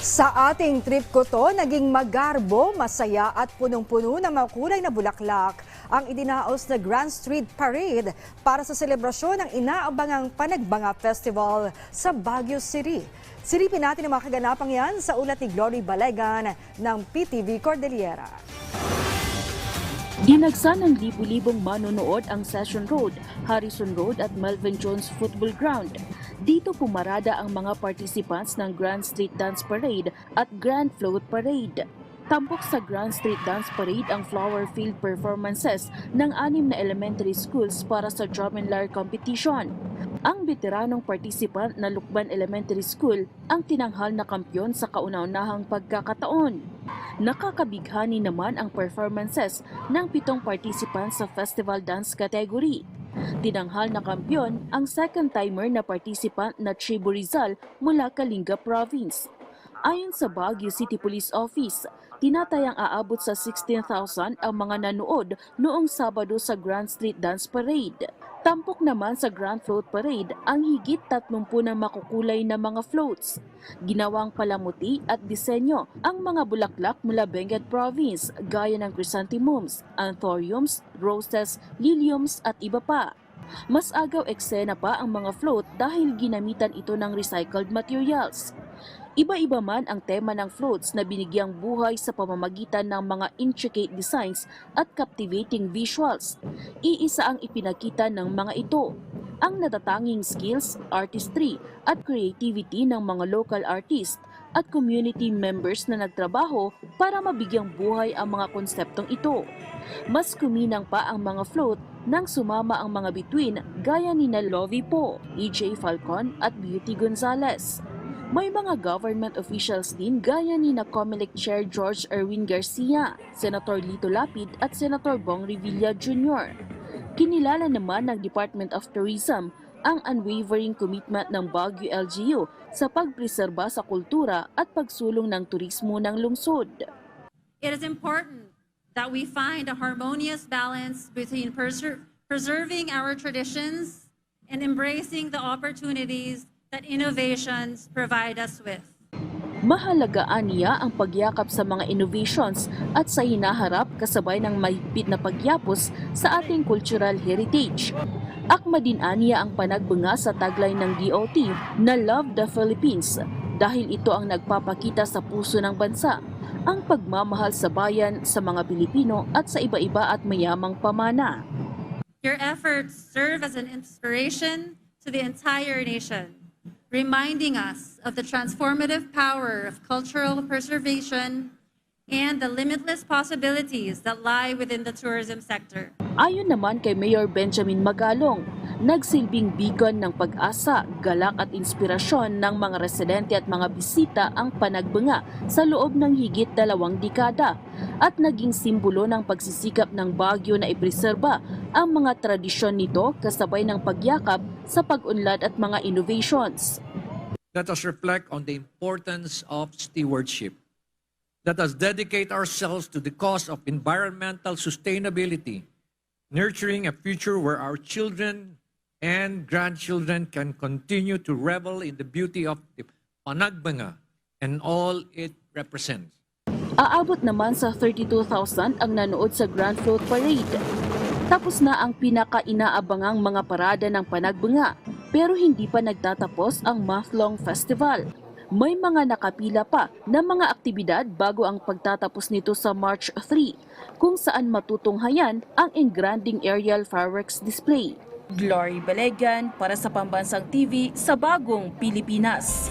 Sa ating trip ko to, naging magarbo, masaya at punong-puno ng mga kulay na bulaklak ang idinaos na Grand Street Parade para sa selebrasyon ng inaabangang Panagbanga Festival sa Baguio City. Silipin natin ang mga kaganapang yan sa ulat ni Glory Balegan ng PTV Cordillera. Dinagsa ng libu-libong manonood ang Session Road, Harrison Road at Melvin Jones Football Ground. Dito pumarada ang mga participants ng Grand Street Dance Parade at Grand Float Parade. Tampok sa Grand Street Dance Parade ang flower field performances ng anim na elementary schools para sa drum and lyre competition. Ang veteranong participant na Lukban Elementary School ang tinanghal na kampyon sa kauna-unahang pagkakataon. Nakakabighani naman ang performances ng pitong participants sa festival dance category. Tinanghal na kampyon ang second timer na participant na Chibu Rizal mula Kalinga Province. Ayon sa Baguio City Police Office, tinatayang aabot sa 16,000 ang mga nanood noong Sabado sa Grand Street Dance Parade. Tampok naman sa Grand Float Parade ang higit 30 na makukulay na mga floats. Ginawang palamuti at disenyo ang mga bulaklak mula Benguet Province gaya ng chrysanthemums, anthuriums, roses, liliums at iba pa. Mas agaw eksena pa ang mga float dahil ginamitan ito ng recycled materials. Iba-iba man ang tema ng floats na binigyang buhay sa pamamagitan ng mga intricate designs at captivating visuals. Iisa ang ipinakita ng mga ito, ang natatanging skills, artistry at creativity ng mga local artists at community members na nagtrabaho para mabigyang buhay ang mga konseptong ito. Mas kuminang pa ang mga float nang sumama ang mga bituin gaya ni na Lovie Po, EJ Falcon at Beauty Gonzalez. May mga government officials din gaya ni na COMELEC Chair George Erwin Garcia, Senator Lito Lapid at Senator Bong Revilla Jr. Kinilala naman ng Department of Tourism ang unwavering commitment ng Baguio LGU sa pagpreserba sa kultura at pagsulong ng turismo ng lungsod. It is important that we find a harmonious balance between preser- preserving our traditions and embracing the opportunities that innovations provide us with. Mahalagaan niya ang pagyakap sa mga innovations at sa hinaharap kasabay ng mahigpit na pagyapos sa ating cultural heritage. Akma din aniya ang panagbunga sa tagline ng DOT na Love the Philippines dahil ito ang nagpapakita sa puso ng bansa ang pagmamahal sa bayan sa mga Pilipino at sa iba-iba at mayamang pamana. Your efforts serve as an inspiration to the entire nation, reminding us of the transformative power of cultural preservation and the limitless possibilities that lie within the tourism sector. Ayon naman kay Mayor Benjamin Magalong, nagsilbing beacon ng pag-asa, galak at inspirasyon ng mga residente at mga bisita ang panagbunga sa loob ng higit dalawang dekada at naging simbolo ng pagsisikap ng Baguio na ipreserba ang mga tradisyon nito kasabay ng pagyakap sa pag-unlad at mga innovations. Let us reflect on the importance of stewardship. Let us dedicate ourselves to the cause of environmental sustainability, nurturing a future where our children and grandchildren can continue to revel in the beauty of the Panagbanga and all it represents. Aabot naman sa 32,000 ang nanood sa Grand Float Parade. Tapos na ang pinaka-inaabangang mga parada ng panagbunga, pero hindi pa nagtatapos ang month-long festival. May mga nakapila pa na mga aktibidad bago ang pagtatapos nito sa March 3, kung saan matutunghayan ang engranding aerial fireworks display. Glory Balegan para sa Pambansang TV sa Bagong Pilipinas.